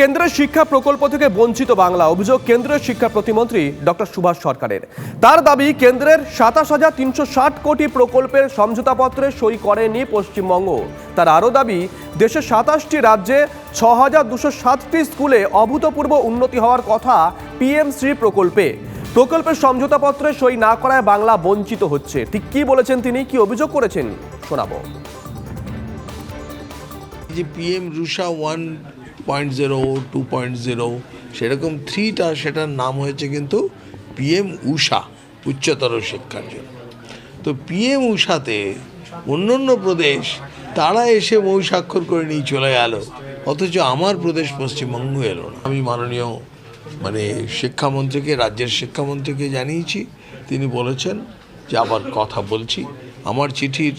কেন্দ্রের শিক্ষা প্রকল্প থেকে বঞ্চিত বাংলা। অভিযোগ, কেন্দ্রের শিক্ষা প্রতিমন্ত্রী ডক্টর সুভাষ সরকারের। তার দাবি, কেন্দ্রের সাতাশ হাজার তিনশো ষাট কোটি প্রকল্পের সমঝোতাপত্রে সই করেনি পশ্চিমবঙ্গ। তার আরও দাবি, দেশের সাতাশটি রাজ্যে ছ হাজার দুশো সাতটি স্কুলে অভূতপূর্ব উন্নতি হওয়ার কথা পিএম শ্রী প্রকল্পে। প্রকল্পের সমঝোতাপত্রে সই না করায় বাংলা বঞ্চিত হচ্ছে। ঠিক কি বলেছেন তিনি, কি অভিযোগ করেছেন, শোনাবো। যে PM Rusha one point zero two point zero সেরকম থ্রিটা সেটার নাম হয়েছে কিন্তু পিএম উষা উচ্চতর শিক্ষার জন্য। তো পিএম উষাতে অন্য অন্য প্রদেশ, তারা এসে মৌ স্বাক্ষর করে নিয়ে চলে গেল। অথচ আমার প্রদেশ পশ্চিমবঙ্গ এলো না। আমি মাননীয় মানে শিক্ষামন্ত্রীকে, রাজ্যের শিক্ষামন্ত্রীকে জানিয়েছি। তিনি বলেছেন যে, আবার কথা বলছি। আমার চিঠির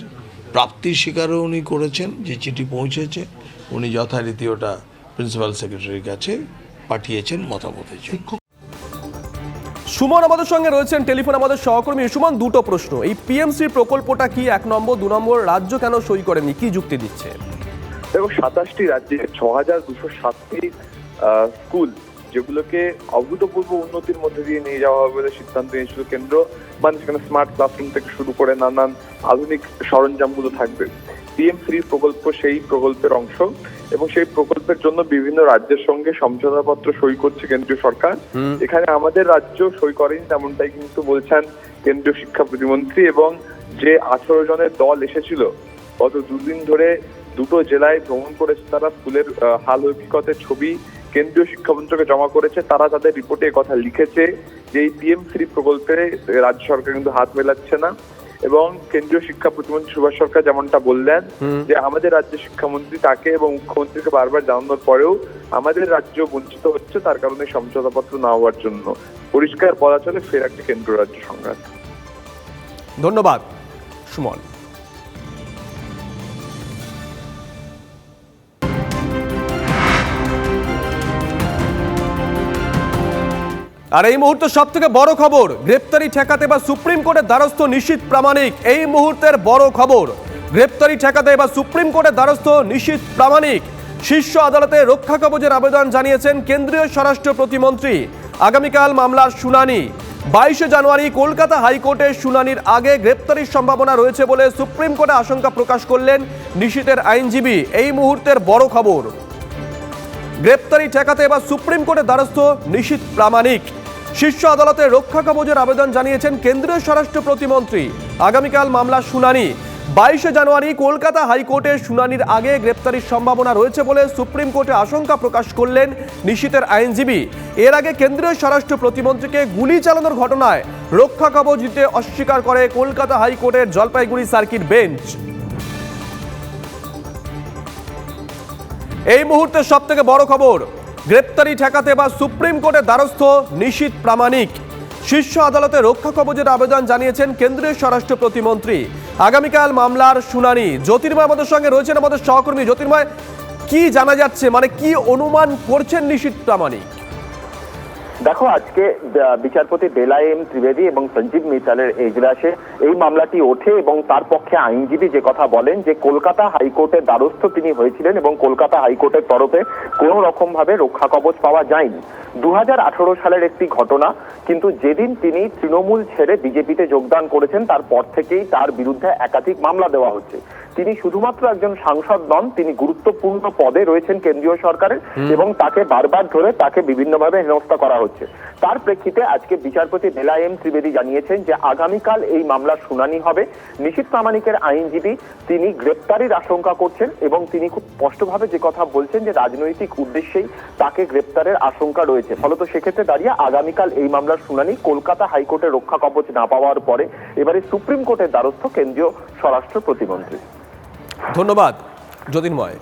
প্রাপ্তির স্বীকারও উনি করেছেন, যে চিঠি পৌঁছেছে। উনি যথারীতি ওটা প্রিন্সিপাল সেক্রেটারির কাছে পাঠিয়েছেন মতামতের জন্য। সুমন আমাদের সঙ্গে রয়েছেন টেলিফোন আমাদের সহকর্মী। সুমন দুটো প্রশ্ন। এই পিএমসি প্রকল্পটা কি? এক নম্বর দু নম্বর রাজ্য কেন সই করেনি কি যুক্তি দিচ্ছে? এবং সাতাশটি রাজ্যে ছ হাজার দুশো সাতটি স্কুল যেগুলোকে অভূতপূর্ব উন্নতির মধ্যে দিয়ে নিয়ে যাওয়া হবে বলে সিদ্ধান্ত নিয়েছিল কেন্দ্র মানে সেখানে স্মার্ট ক্লাসরুম থেকে শুরু করে নানান আধুনিক সরঞ্জামগুলো থাকবে। পিএম ফ্রি প্রকল্প সেই প্রকল্পের অংশ। এবং সেই প্রকল্পের জন্য বিভিন্ন রাজ্যের সঙ্গে সমঝোতাপত্র সই করছে কেন্দ্রীয় সরকার। এখানে আমাদের রাজ্য সই করেনি তেমনটাই কিন্তু বলছেন কেন্দ্রীয় শিক্ষা প্রতিমন্ত্রী এবং যে আঠারো জনের দল এসেছিল গত দুদিন ধরে দুটো জেলায় ভ্রমণ করেছে তারা স্কুলের হাল হকিকতের ছবি কেন্দ্রীয় শিক্ষামন্ত্রকে জমা করেছে তারা তাদের রিপোর্টে কথা লিখেছে যে এই পিএম শ্রী প্রকল্পে রাজ্য সরকার কিন্তু হাত মেলাচ্ছে না। এবং কেন্দ্রীয় শিক্ষা প্রতিমন্ত্রী সুভাষ সরকার যেমনটা বললেন যে আমাদের রাজ্যের শিক্ষামন্ত্রী তাকে এবং মুখ্যমন্ত্রীকে বারবার জানানোর পরেও আমাদের রাজ্য বঞ্চিত হচ্ছে তার কারণে সমঝোতাপত্র না হওয়ার জন্য। পরিষ্কার বলা চলে ফের একটা কেন্দ্র রাজ্য সংঘাত। ধন্যবাদ সুমন। আর এই মুহূর্তে সব থেকে বড় খবর, গ্রেপ্তারি ঠেকাতে বা সুপ্রিম কোর্টের দ্বারস্থ নিশ্চিত প্রামাণিক। এই মুহূর্তের বড় খবর, গ্রেপ্তারি ঠেকাতে বা সুপ্রিম কোর্টের দ্বারস্থ নিশ্চিত প্রামাণিক। শীর্ষ আদালতে রক্ষা কবচের আবেদন জানিয়েছেন কেন্দ্রীয় স্বরাষ্ট্র প্রতিমন্ত্রী। আগামীকাল মামলার শুনানি। বাইশে জানুয়ারি কলকাতা হাইকোর্টের শুনানির আগে গ্রেপ্তারির সম্ভাবনা রয়েছে বলে সুপ্রিম কোর্টে আশঙ্কা প্রকাশ করলেন নিশীতের আইনজীবী। এই মুহূর্তের বড় খবর, গ্রেপ্তারি ঠেকাতে এবার সুপ্রিম কোর্টের দ্বারস্থ নিশীত প্রামাণিক। শীর্ষ আদালতে রক্ষা কবচের আবেদন জানিয়েছেন কেন্দ্রীয় স্বরাষ্ট্র প্রতিমন্ত্রী। আগামীকাল মামলার শুনানি। বাইশে জানুয়ারি কলকাতা হাইকোর্টে শুনানির আগে গ্রেপ্তারির সম্ভাবনা রয়েছে বলে সুপ্রিম কোর্টে আশঙ্কা প্রকাশ করলেন নিশীতের আইনজীবী। এর আগে কেন্দ্রীয় স্বরাষ্ট্র প্রতিমন্ত্রীকে গুলি চালানোর ঘটনায় রক্ষা কবচ দিতে অস্বীকার করে কলকাতা হাইকোর্টের জলপাইগুড়ি সার্কিট বেঞ্চ। এই মুহূর্তে সব থেকে বড় খবর গ্রেপ্তারি ঠেকাতে বা সুপ্রিম কোর্টের দ্বারস্থ নিশীত প্রামাণিক। শীর্ষ আদালতে রক্ষা কবচের আবেদন জানিয়েছেন কেন্দ্রীয় স্বরাষ্ট্র প্রতিমন্ত্রী। আগামীকাল মামলার শুনানি। জ্যোতির্ময় আমাদের সঙ্গে রয়েছেন আমাদের সহকর্মী জ্যোতির্ময়। কি জানা যাচ্ছে? মানে কি অনুমান করছেন নিশীত প্রামাণিক? দেখো আজকে বিচারপতি বেলায়েম ত্রিবেদী এবং সঞ্জীব মিত্তালের এজলাসে এই মামলাটি ওঠে এবং তার পক্ষে আইনজীবী যে কথা বলেন যে কলকাতা হাইকোর্টের দ্বারস্থ তিনি হয়েছিলেন এবং কলকাতা হাইকোর্টের তরফে কোনো রকম ভাবে রক্ষা কবচ পাওয়া যায়নি। দু হাজার আঠেরো সালের একটি ঘটনা কিন্তু যেদিন তিনি তৃণমূল ছেড়ে বিজেপিতে যোগদান করেছেন তারপর থেকেই তার বিরুদ্ধে একাধিক মামলা দেওয়া হচ্ছে। তিনি শুধুমাত্র একজন সাংসদ নন তিনি গুরুত্বপূর্ণ পদে রয়েছেন কেন্দ্রীয় সরকারের এবং তাকে বারবার ধরে তাকে বিভিন্নভাবে হেনস্থা করা হচ্ছে। তার প্রেক্ষিতে আজকে বিচারপতি বেলায়েম ত্রিবেদী জানিয়েছেন যে আগামীকাল এই মামলার শুনানি হবে। নিশীত প্রামাণিকের আইনজীবী তিনি গ্রেপ্তারির আশঙ্কা করছেন এবং তিনি খুব স্পষ্টভাবে যে কথা বলছেন যে রাজনৈতিক উদ্দেশ্যেই তাকে গ্রেপ্তারের আশঙ্কা রয়েছে। ফলত সেক্ষেত্রে দাঁড়িয়ে আগামীকাল এই মামলার শুনানি কলকাতা হাইকোর্টে রক্ষা কবচ না পাওয়ার পরে এবারে সুপ্রিম কোর্টের দ্বারস্থ কেন্দ্রীয় স্বরাষ্ট্র প্রতিমন্ত্রী। ধন্যবাদ জ্যোতির্ময়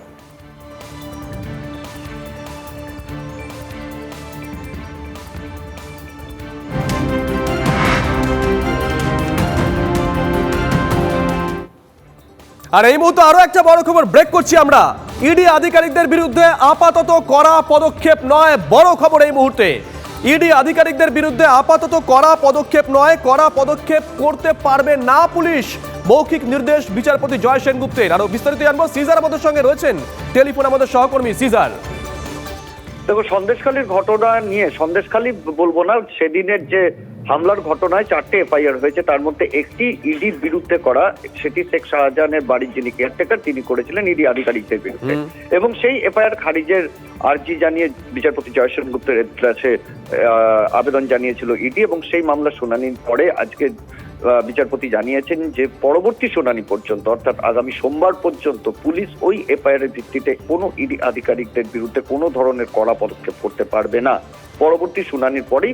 আর এই মুহূর্তে আরও একটা বড় খবর ব্রেক করছি আমরা। ইডি আধিকারিকদের বিরুদ্ধে আপাতত করা পদক্ষেপ নয়, বড় খবর এই মুহূর্তে। ইডি আধিকারিকদের বিরুদ্ধে আপাতত করা পদক্ষেপ নয় করা পদক্ষেপ করতে পারবে না পুলিশ। মৌখিক নির্দেশ বিচারপতি জয় সেনগুপ্তের। আরও বিস্তারিত জানব, সিজার আমাদের সঙ্গে রয়েছেন টেলিফোন আমাদের সহকর্মী সিজার। দেখো সন্দেশখালীর ঘটনা নিয়ে সন্দেশখালী বলব না সেদিনের যে হামলার ঘটনায় চারটে এফআইআর হয়েছে তার মধ্যে একটি ইডির বিরুদ্ধে করা সেটি শেখ শাহজাহানের বাড়ির যিনি কেয়ারটেকার তিনি করেছিলেন ইডি আধিকারিকদের বিরুদ্ধে। এবং সেই এফআইআর খারিজের আর্জি জানিয়ে বিচারপতি জয়সেন গুপ্তের কাছে আহ, আবেদন জানিয়েছিল ইডি এবং সেই মামলা শুনানির পরে আজকে বিচারপতি জানিয়েছেন যে পরবর্তী শুনানি পর্যন্ত, অর্থাৎ আগামী সোমবার পর্যন্ত, পুলিশ ওই এফআইআর এর ভিত্তিতে কোনো ইডি আধিকারিকদের বিরুদ্ধে কোনো ধরনের কড়া পদক্ষেপ করতে পারবে না। পরবর্তী শুনানির পরেই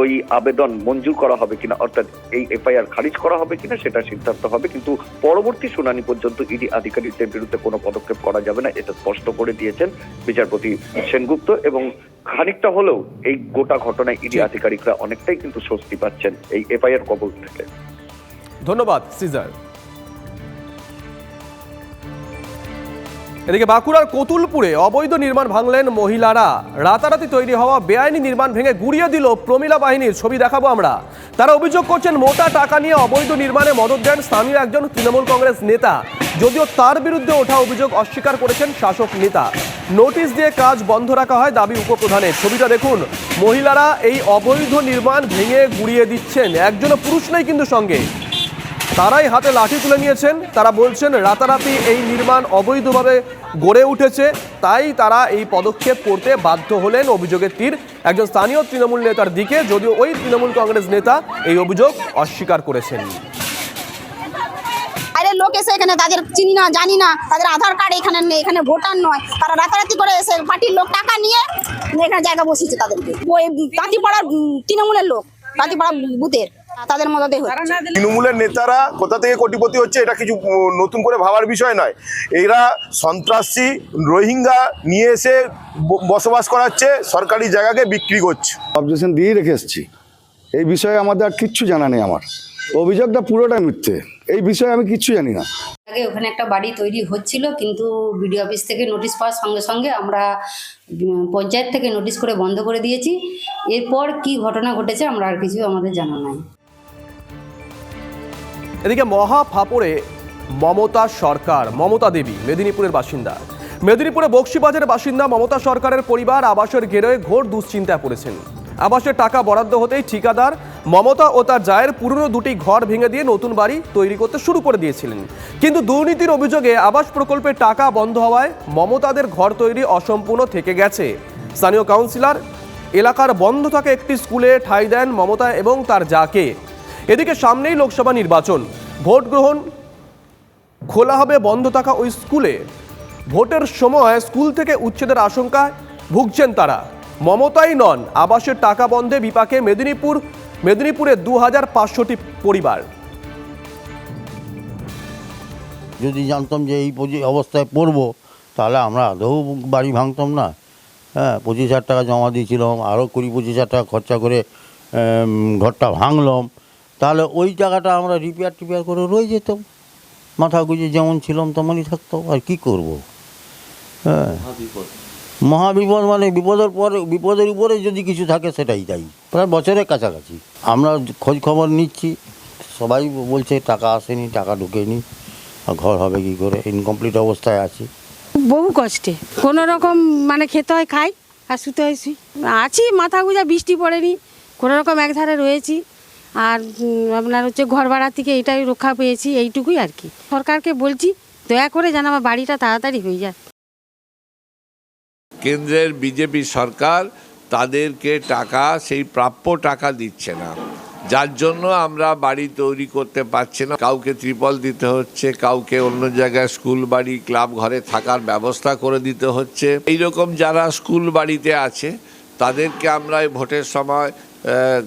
ওই আবেদন মঞ্জুর করা হবে কিনা অর্থাৎ এই এফআইআর খারিজ করা হবে কিনা সেটা সিদ্ধান্ত হবে কিন্তু পরবর্তী শুনানি পর্যন্ত ইডি আধিকারিকদের বিরুদ্ধে কোনো পদক্ষেপ করা যাবে না এটা স্পষ্ট করে দিয়েছেন বিচারপতি সেনগুপ্ত এবং খানিকটা হলেও এই গোটা ঘটনায় ইডি আধিকারিকরা অনেকটাই কিন্তু স্বস্তি পাচ্ছেন এই এফআইআর কবল থেকে। ধন্যবাদ সিজার। এদিকে বাঁকুড়ার কতুলপুরে অবৈধ নির্মাণ ভাঙলেন মহিলারা। রাতারাতি তৈরি হওয়া বেআইনি নির্মাণ ভেঙে গুড়িয়ে দিল প্রমিলা বাহিনীর। ছবি দেখাবো আমরা। তারা অভিযোগ করছেন, মোটা টাকা নিয়ে অবৈধ নির্মাণে মদত দেন স্থানীয় একজন তৃণমূল কংগ্রেস নেতা। যদিও তার বিরুদ্ধে ওঠা অভিযোগ অস্বীকার করেছেন শাসক নেতা। নোটিশ দিয়ে কাজ বন্ধ রাখা হয় দাবি উপপ্রধানের। ছবিটা দেখুন। মহিলারা এই অবৈধ নির্মাণ ভেঙে গুড়িয়ে দিচ্ছেন। একজনও পুরুষ নেই কিন্তু সঙ্গে। তারাই হাতে লাঠি তুলে নিয়েছেন। তারা বলছেন, রাতারাতি এই নির্মাণ অবৈধভাবে গড়ে উঠেছে, তাই তারা এই পদক্ষেপ করতে বাধ্য হলেন অভিযোগের তীর। একজন স্থানীয় তৃণমূল নেতার দিকে যদিও ওই তৃণমূল কংগ্রেস নেতা এই অভিযোগ অস্বীকার করেছেন। বাইরের লোক এসে এখানে তাদের চিনি না, জানি না, তাদের আধার কার্ড এখানে নেই, এখানে ভোটার নয়। তারা রাতারাতি করে এসে পার্টির লোক টাকা নিয়ে এখানে জায়গা বসিয়েছে তাদেরকে। তাঁতিপাড়ার তৃণমূলের লোক তাঁতিপাড়া বুথের। তাদের মদতে তৃণমূলের নেতারা কোথা থেকে কোটিপতি হচ্ছে এটা কিছু নতুন করে ভাবার বিষয় নয়। এরা সন্ত্রাসী রোহিঙ্গা নিয়ে এসে বসবাস করাচ্ছে সরকারি জায়গাকে বিক্রি করছে। অবজেকশন দিয়েই রেখে এসেছি। এই বিষয়ে আমাদের আর কিচ্ছু জানা নেই আমার। অভিযোগটা পুরোটা মিথ্যে। এই বিষয়ে আমি কিচ্ছু জানি না। আগে ওখানে একটা বাড়ি তৈরি হচ্ছিল কিন্তু বিডিও অফিস থেকে নোটিশ পাওয়ার সঙ্গে সঙ্গে আমরা পঞ্চায়েত থেকে নোটিশ করে বন্ধ করে দিয়েছি। এরপর কি ঘটনা ঘটেছে আমরা আর কিছু আমাদের জানা নাই। এদিকে মহা ফাপড়ে মমতা সরকার, মমতা দেবী, মেদিনীপুরের বাসিন্দা। মেদিনীপুরে বক্সিবাজারের বাসিন্দা মমতা সরকারের পরিবার আবাসের ঘেরে ঘোর দুশ্চিন্তায় পড়েছেন। আবাসের টাকা বরাদ্দ হতেই ঠিকাদার মমতা ও তার জায়ের পুরনো দুটি ঘর ভেঙে দিয়ে নতুন বাড়ি তৈরি করতে শুরু করে দিয়েছিলেন। কিন্তু দুর্নীতির অভিযোগে আবাস প্রকল্পের টাকা বন্ধ হওয়ায় মমতাদের ঘর তৈরি অসম্পূর্ণ থেকে গেছে। স্থানীয় কাউন্সিলর, এলাকার বন্ধ থাকা একটি স্কুলে ঠাঁই দেন মমতা এবং তার যাকে। এদিকে সামনেই লোকসভা নির্বাচন। ভোট গ্রহণ খোলা হবে, বন্ধ থাকা ওই স্কুলে। ভোটের সময় স্কুল থেকে উচ্ছেদের আশঙ্কায় ভুগছেন তারা। মমতাই নন, আবাসের টাকা বন্ধে বিপাকে মেদিনীপুর, মেদিনীপুরে দু হাজার পাঁচশোটি পরিবার। যদি জানতাম যে এই অবস্থায় পড়ব, তাহলে আমরা আদৌ বাড়ি ভাঙতাম না। হ্যাঁ পঁচিশ হাজার টাকা জমা দিয়েছিলাম আরও কুড়ি পঁচিশ হাজার টাকা খরচা করে ঘরটা ভাঙলাম। তাহলে ওই টাকাটা আমরা রিপেয়ার টিপেয়ার করে রয়ে যেতাম। মাথা গুঁজে যেমন ছিলাম তেমনই থাকতো আর কি করব? হ্যাঁ। মহাবিপদ। মানে বিপদের পরে বিপদের উপরে যদি কিছু থাকে সেটাই তাই। প্রায় বছরের কাছাকাছি। আমরা খোঁজ খবর নিচ্ছি। সবাই বলছে টাকা আসেনি টাকা ঢুকেনি। আর ঘর হবে কি করে? ইনকমপ্লিট অবস্থায় আছি। বহু কষ্টে। কোনো রকম মানে খেতে হয় খাই আর শুতে হয় শুই। আছি মাথা গুঁজা বৃষ্টি পড়েনি। কোনো রকম একধারে রয়েছি। আর আপনার হচ্ছে ঘর ভাড়া থেকে এটাই রক্ষা পেয়েছি, এইটুকুই আর কি। সরকারকে বলছি, দয়া করে যেন আমার বাড়িটা তাড়াতাড়ি হয়ে যায়। কেন্দ্রের বিজেপি সরকার তাদেরকে টাকা, সেই প্রাপ্য টাকা দিচ্ছে না। যার জন্য আমরা বাড়ি তৈরি করতে পারছি না। কাউকে ত্রিপল দিতে হচ্ছে, কাউকে অন্য জায়গায় স্কুল বাড়ি, ক্লাব ঘরে থাকার ব্যবস্থা করে দিতে হচ্ছে। এইরকম যারা স্কুল বাড়িতে আছে, তাদেরকে আমরা ভোটের সময়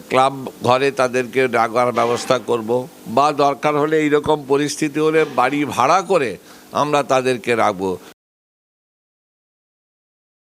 ক্লাব ঘরে তাদেরকে ডাকার ব্যবস্থা করব বা দরকার হলে এইরকম পরিস্থিতি হলে বাড়ি ভাড়া করে আমরা তাদেরকে রাখব।